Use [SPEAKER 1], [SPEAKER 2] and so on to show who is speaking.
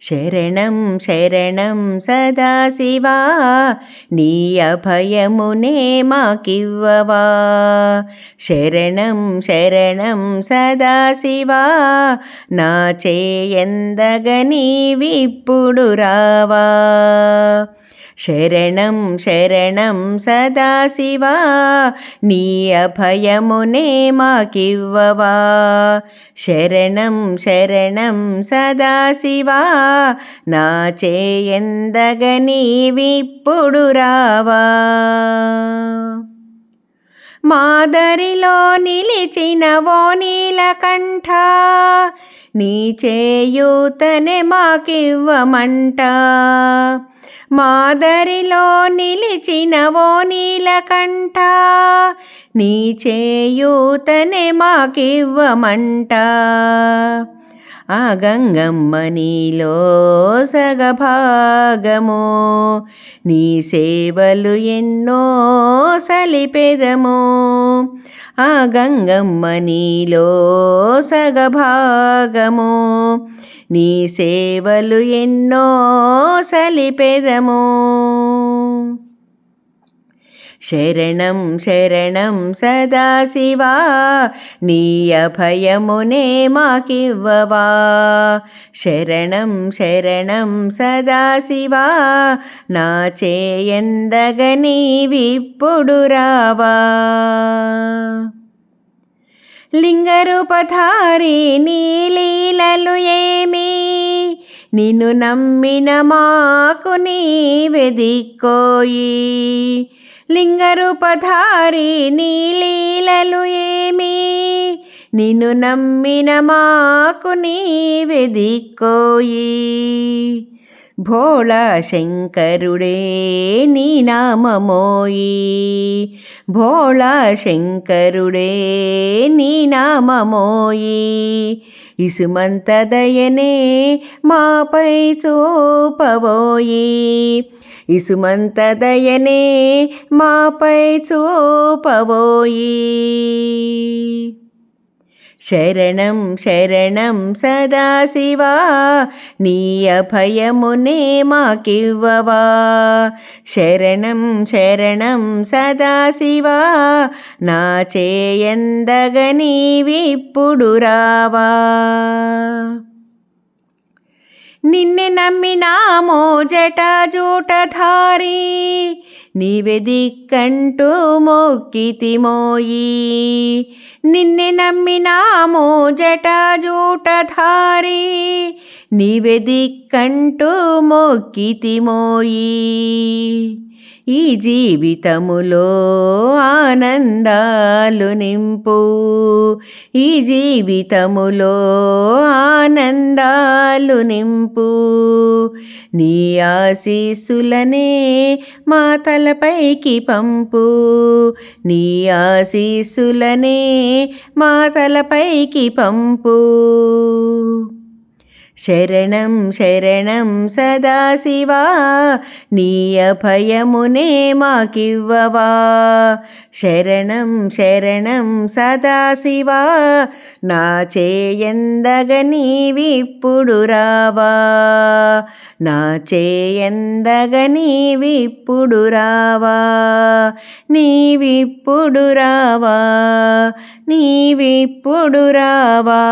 [SPEAKER 1] శరణం శరణం సదాశివా నీ అభయమునే మాకివ్వవా. శరణం శరణం సదాశివా నా చేయందగ నీవిప్పుడు రావా. శరణం శరణం సదాశివా నీ అభయమునే మాకివ్వవా. శరణం శరణం సదాశివా నా చేయందగని విప్పుడు రావా. మాదరిలో నిలిచిన ఓ నీలకంఠ నీ చేయూతనే మాకివ్వమంట. మాదరిలో నిలిచిన ఓ నీలకంఠ నీ చేయూతనే మాకివ్వమంట. ఆ గంగమ్మ నీలో సగభాగము నీ సేవలు ఎన్నో సలిపెదము. ఆ గంగమ్మ నీలో సగభాగము నీ సేవలు ఎన్నో సలిపెదము. శరణం శరణం సదాశివా నీ అభయమునే మాకివ్వవా. శరణం శరణం సదాశివా నా చేయందగ నీవిప్పుడు రావా. లింగరూపధారి నీ లీలలు ఏమీ నిన్ను నమ్మిన మాకు నీవెదిక్కోయి లింగరూపధారి నీలీలలు ఏమి? నిన్ను నమ్మిన మాకు నీవెదిక్కోయి భోళా శంకరుడే నీ నామమోయి. భోళా శంకరుడే నీ నామమోయి. ఇసుమంత దయనే మాపై చూపబోయి. ఇసుమంత దయనే మాపై చూపబోయి. శరణం శరణం సదాశివా నీ అభయమునే మాకివ్వవా శరణం శరణం సదాశివా నా చేయందగని విప్పుడు రావా నిన్నే నమ్మినామో జటాజూటధారి నీవే దిక్కంటూ మొక్కితిమోయి నిన్నే నమ్మినామో జటాజూటధారి నీవే దిక్కంటూ మొక్కితిమోయి ఈ జీవితములో ఆనందాలు నింపు. ఈ జీవితములో ఆనందాలు నింపు. నీ ఆశీస్సులనే మా తలపైకి పంపు. నీ ఆశీస్సులనే మా తలపైకి పంపు. శరణం శరణం సదాశివా నీ అభయమునే మాకివ్వవా శరణం శరణం సదాశివా నా చేయందగని విప్పుడు రావా నా చేయందగని విప్పుడు రావా నీవిప్పుడు రావా నీవిప్పుడు రావా